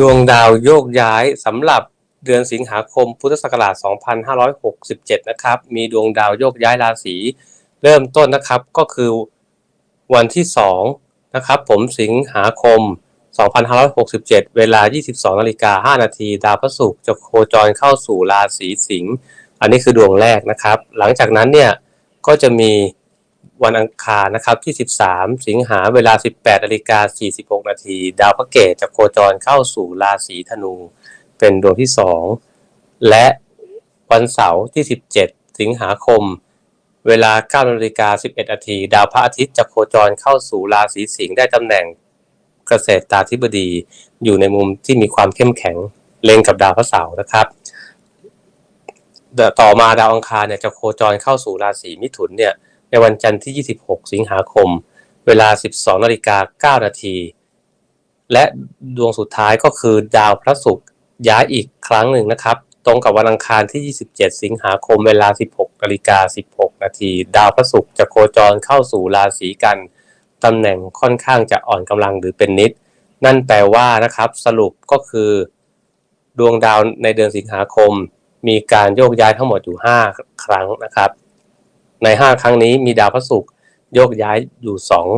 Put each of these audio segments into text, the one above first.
ดวงดาวโยกย้ายสำหรับเดือนสิงหาคมพุทธศักราช 2567 นะครับ มีดวงดาวโยกย้ายราศีเริ่มต้นนะครับก็คือวันที่2นะครับผมสิงหาคม 2567 เวลา 22นาฬิกา5นาทีดาวพระศุกร์จะโคจรเข้าสู่ราศีสิงห์อันนี้คือดวงแรกนะครับ หลังจากนั้นเนี่ยก็จะมี วันอังคารนะครับที่ 13 สิงหาเวลา 18นาฬิกา46 นาทีดาวพระเกตจะโคจรเข้าสู่ราศีธนู เป็นดวงที่ 2 และวันเสาร์ที่ 17 สิงหาคม เวลา9นาฬิกา11นาทีดาวพระอาทิตย์จะโคจรเข้าสู่ราศีสิงห์ได้ตำแหน่งเกษตรตาธิบดีอยู่ในมุมที่มีความเข้มแข็งเล็งกับดาวพระเสาร์นะครับต่อมาดาวอังคารเนี่ยจะโคจรเข้าสู่ราศีมิถุนเนี่ย ในวันจันทร์ที่ 26 สิงหาคม เวลา 12นาฬิกา9นาที และดวงสุดท้ายก็คือดาวพระศุกร์ย้ายอีกครั้งหนึ่งนะครับ ตรงกับวันอังคารที่ 27 สิงหาคม เวลา 16นาฬิกา16นาที ดาวพระศุกร์จะโคจรเข้าสู่ราศีกันตำแหน่งค่อนข้างจะอ่อนกำลังหรือเป็นนิด นั่นแปลว่านะครับสรุปก็คือ ดวงดาวในเดือนสิงหาคม มีการโยกย้ายทั้งหมดอยู่ 5 ครั้งนะครับ ใน 5 ครั้งนี้มีดาวพระศุกร์โยกย้ายอยู่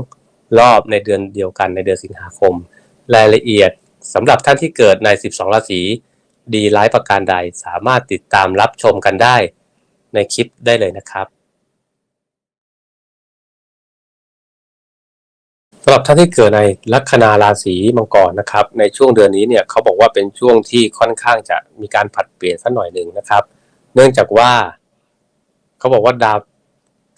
2 รอบในเดือนเดียวกันในเดือนสิงหาคม รายละเอียดสำหรับท่านที่เกิดใน 12 ราศีดีไลฟ์ประการใดสามารถติดตามรับชมกันได้ในคลิปได้เลยนะครับสำหรับท่านที่เกิดในลัคนาราศีมังกรนะครับ ในช่วงเดือนนี้เนี่ยเขาบอกว่าเป็นช่วงที่ค่อนข้างจะมีการผัดเปลี่ยนสักหน่อยหนึ่งนะครับ เนื่องจากว่า เขาบอกว่าดาว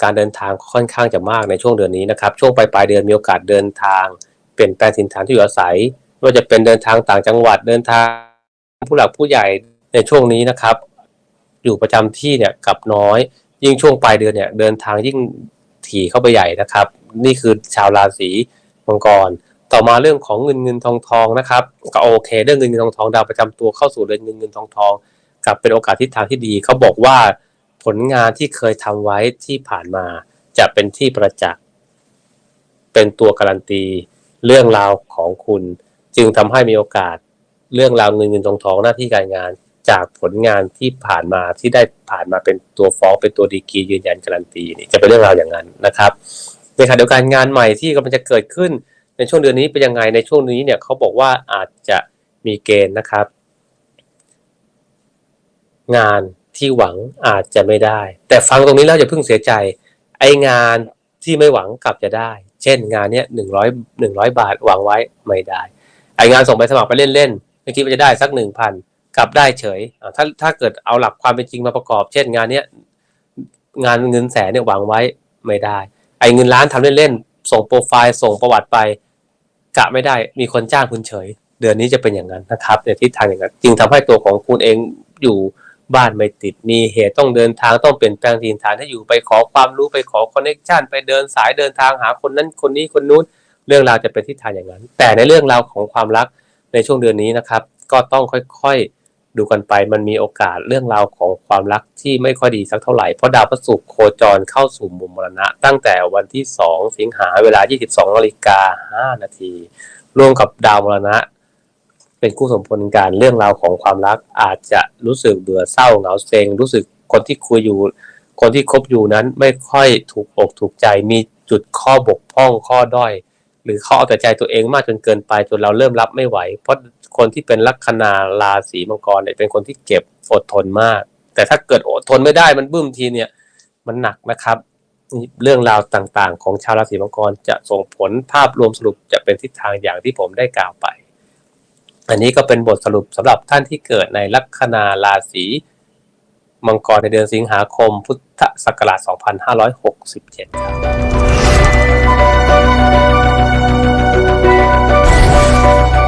การเดินทางค่อนข้างจะมากในช่วงเดือนนี้นะครับ ช่วงปลายปลายเดือนมีโอกาสเดินทาง เปลี่ยนแปลงถิ่นฐานที่อยู่อาศัยไม่ว่าจะเป็นเดินทางต่างจังหวัดเดินทางผู้หลักผู้ใหญ่ในช่วงนี้นะครับ อยู่ประจำที่เนี่ยกับน้อย ยิ่งช่วงปลายเดือนเนี่ยเดินทางยิ่งถี่เข้าไปใหญ่นะครับ นี่คือชาวราศีมังกร ต่อมาเรื่องของเงินเงินทองทองนะครับก็โอเค เรื่องเงินเงินทองทองดาวประจำตัวเข้าสู่เรือนเงินเงินทองทองกับเป็นโอกาสทิศทางที่ดีเขาบอกว่า ผลงานที่เคยทำไว้ที่ผ่านมา จะเป็นที่ประจักษ์เป็นตัวการันตี เรื่องราวของคุณ จึงทำให้มีโอกาสเรื่องราวเงินเงินทองทองหน้าที่การงาน จากผลงานที่ผ่านมาที่ได้ผ่านมาเป็นตัวฟ้องเป็นตัวดีกียืนยันการันตีนี่จะเป็นเรื่องราวอย่างนั้นนะครับในขณะเดียวกันงานใหม่ที่กำลังจะเกิดขึ้นในช่วงเดือนนี้เป็นยังไงในช่วงนี้เนี่ยเขาบอกว่าอาจจะมีเกณฑ์นะครับ งาน ที่หวังอาจจะไม่ได้ แต่ฟังตรงนี้แล้วอย่าเพิ่งเสียใจ ไองานที่ไม่หวังกลับจะได้ เช่นงานเนี้ยหนึ่งร้อยหนึ่งร้อยบาทหวังไว้ไม่ได้ ไองานส่งไปสมัครไปเล่นๆไม่คิดว่าจะได้สักหนึ่งพันกลับได้เฉยถ้าถ้าเกิดเอาหลักความเป็นจริงมาประกอบ เช่นงานเนี้ยงานเงินแสนเนี่ยหวังไว้ไม่ได้ ไอเงินล้านทำเล่นๆส่งโปรไฟล์ส่งประวัติไปกะไม่ได้มีคนจ้างคุณเฉย เดือนนี้จะเป็นอย่างนั้นนะครับในทิศทางอย่างนั้นจึงทำให้ตัวของคุณเองอยู่ บ้านไม่ติดมีเหตุต้องเดินทางต้องเปลี่ยนแปลงถิ่นฐานถ้าอยู่ไปขอความรู้ไปขอคอนเน็ชันไปเดินสายเดินทางหาคนนั้นคนนี้คนนู้นเรื่องราวจะเป็นทิศทางอย่างนั้น แต่ในเรื่องราวของความรักในช่วงเดือนนี้นะครับ ก็ต้องค่อยๆดูกันไปมันมีโอกาสเรื่องราวของความรักที่ไม่ค่อยดีสักเท่าไหร่เพราะดาวพฤหัสโคจรเข้าสู่มุมมรณะ ตั้งแต่วันที่ 2 สิงหาเวลา 22นาฬิกา5นาทีร่วมกับดาวมรณะ เป็นคู่สมพลกันเรื่องราวของความรักอาจจะรู้สึกเบื่อเศร้าเหงาเซ็งรู้สึกคนที่คุยอยู่ คนที่คบอยู่นั้นไม่ค่อยถูกอกถูกใจมีจุดข้อบกพร่องข้อด้อย หรือเขาเอาแต่ใจตัวเองมากจนเกินไปจนเราเริ่มรับไม่ไหว เพราะคนที่เป็นลัคนาราศีมังกรเนี่ยเป็นคนที่เก็บอดทนมาก แต่ถ้าเกิดอดทนไม่ได้มันบึ้มทีเนี่ยมันหนักนะครับเรื่องราวต่างๆ ของชาวราศีมังกรจะส่งผลภาพรวมสรุปจะเป็นทิศทางอย่างที่ผมได้กล่าวไป อันนี้ก็เป็นบทสรุปสำหรับท่านที่เกิดในลัคนาราศีมังกรในเดือนสิงหาคมพุทธศักราช 2567 ครับครั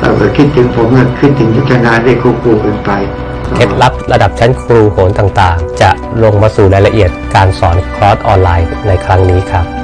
ถ้าเกิดคิดถึงผมก็คิดถึงยุทธนาได้คู่คู่กันไปเคล็ดลับระดับชั้นครูโหนต่างๆ จะลงมาสู่รายละเอียดการสอนคอร์สออนไลน์ในครั้งนี้ครับ